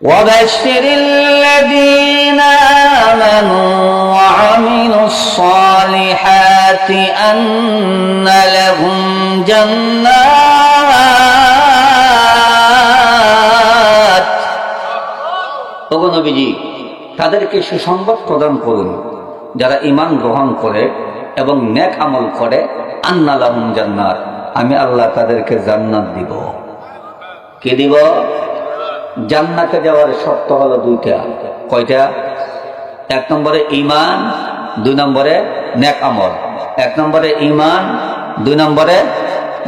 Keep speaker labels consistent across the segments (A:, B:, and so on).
A: وبشر الذين آمنوا وعملوا الصالحات أن لهم جنات ওগো নবীজি তাদেরকে সুসংবাদ প্রদান করুন যারা ইমান গ্রহণ করে এবং নেক আমল করে আন্না লাহুম জান্নাত আমি আল্লাহ তাদেরকে জান্নাত দিব কি দিব জান্নাতে যাওয়ার শর্ত হলো দুইটা। কয়টা? এক নম্বরে ইমান দুই নম্বরে নেক আমল। এক নম্বরে ইমান দুই নম্বরে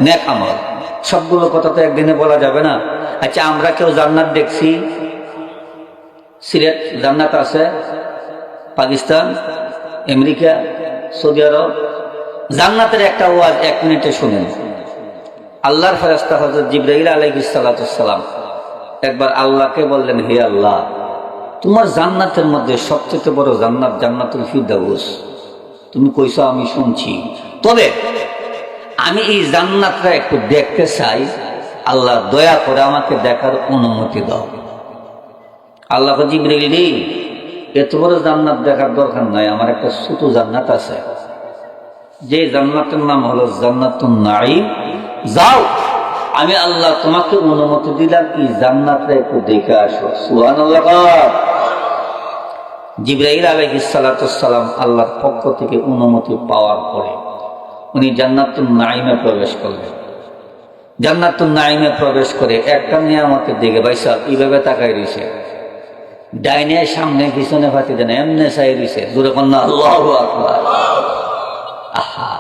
A: নেক আমল। সবগুলো কথা তো একদিনে বলা যাবে না। আচ্ছা আমরা কেউ জান্নাত দেখছি? সিলেট জান্নাত আছে? Pakistan, America, Saudi Arab? জান্নাতের একটা ওয়াজ এক মিনিটে শুনেন। আল্লাহর ফেরাস্তা হজরত জিব্রাহিল আলহিসাল্লাম একবার আল্লাহকে বললেন, হে আল্লাহ, তোমার জান্নাতের মধ্যে সবচেয়ে বড় জান্নাত জান্নাতুল ফিরদাউস। তুমি কইছো, আমি শুনছি। তবে আমি এই জান্নাতটা একটু দেখতে চাই। আল্লাহ দয়া করে আমাকে দেখার অনুমতি দাও। আল্লাহ জিব্রাইল রে এত বড় জান্নাত দেখার দরকার নাই, আমার একটা ছোট জান্নাত আছে। যে জান্নাতের নাম হলো জান্নাতুন নাঈম। যাও। আমি আল্লাহ তোমাকে অনুমতি দিলাম, এই জান্নাতটা একটু দেখে আসো। সুবহানাল্লাহ জিব্রাইল আলাইহিস সালাম আল্লাহর পক্ষ থেকে অনুমতি পাওয়ার পরে উনি জান্নাতুন নাঈমে প্রবেশ করলেন। জান্নাতুন নাঈমে প্রবেশ করে একটা নিয়ামতের দিকে বাইসা এইভাবে তাকাই রয়েছে। ডাইনে, সামনে, পিছনে ফাঁকি দেন, এমনে চাই রয়েছে। দূরে কন্যা, আল্লাহ আহা।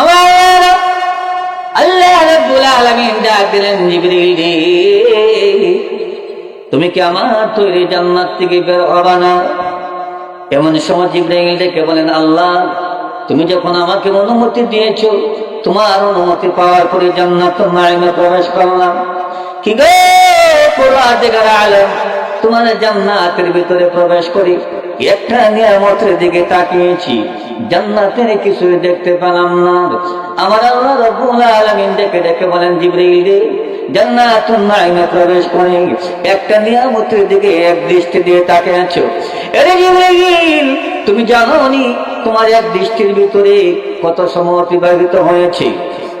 A: আমার আল্লাহ আলামিন ডাক দিলেন জিবরিল। তুমি কি আমার তৈরি জান্নাত থেকে বের হবা না? এমন সময় জিবরাইল ডেকে বলেন, আল্লাহ, তুমি যখন আমাকে অনুমতি দিয়েছ, তোমার অনুমতি পাওয়ার পরে জান্নাত নাইমে প্রবেশ করলাম। কি গো দেখার আলম, তোমার জান্নাতের ভিতরে প্রবেশ করি। একটা নিয়ামতের দিকে তাকিয়েছি। জান্নাতের কিছু দেখতে পেলাম না। আমার আল্লাহ রব্বুল আলামিন দেখে দেখে বলেন জিবরাইল রে জান্নাতুন নাইমে প্রবেশ করে। একটা নিয়ামতের দিকে এক দৃষ্টি দিয়ে তাকিয়ে আছো। আরে জিবরাইল তুমি জানো তোমার এক দৃষ্টির ভিতরে কত সময় অতিবাহিত হয়েছে?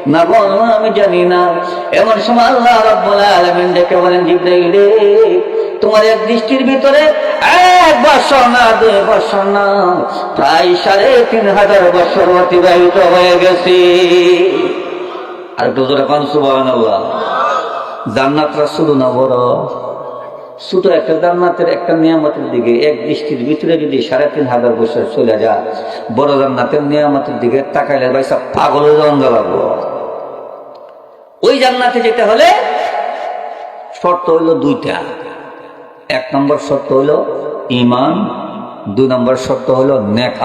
A: না বলো আমি জানি না। এমন সময় আল্লাহ রব্বুল আলামিন দেখে বলেন জিবরাইল রে তোমার এক দৃষ্টির ভিতরে এক বছর না, দুই বছর না, প্রায় সাড়ে তিন হাজার বছর অতিবাহিত হয়ে গেছে। আর একটু জোরে কান সুবাহ জান্নাতরা শুধু না বড়? শুধু একটা জান্নাতের একটা নিয়ামতের দিকে এক দৃষ্টির ভিতরে যদি সাড়ে তিন হাজার বছর চলে যায়, বড় জান্নাতের নিয়ামতের দিকে তাকাইলে ভাইসা পাগল জঙ্গল লাগবো। ওই জান্নাতে যেতে হলে শর্ত হইল দুইটা। এক নম্বর শর্ত হলো ইমান দু নম্বর শর্ত হলো নেক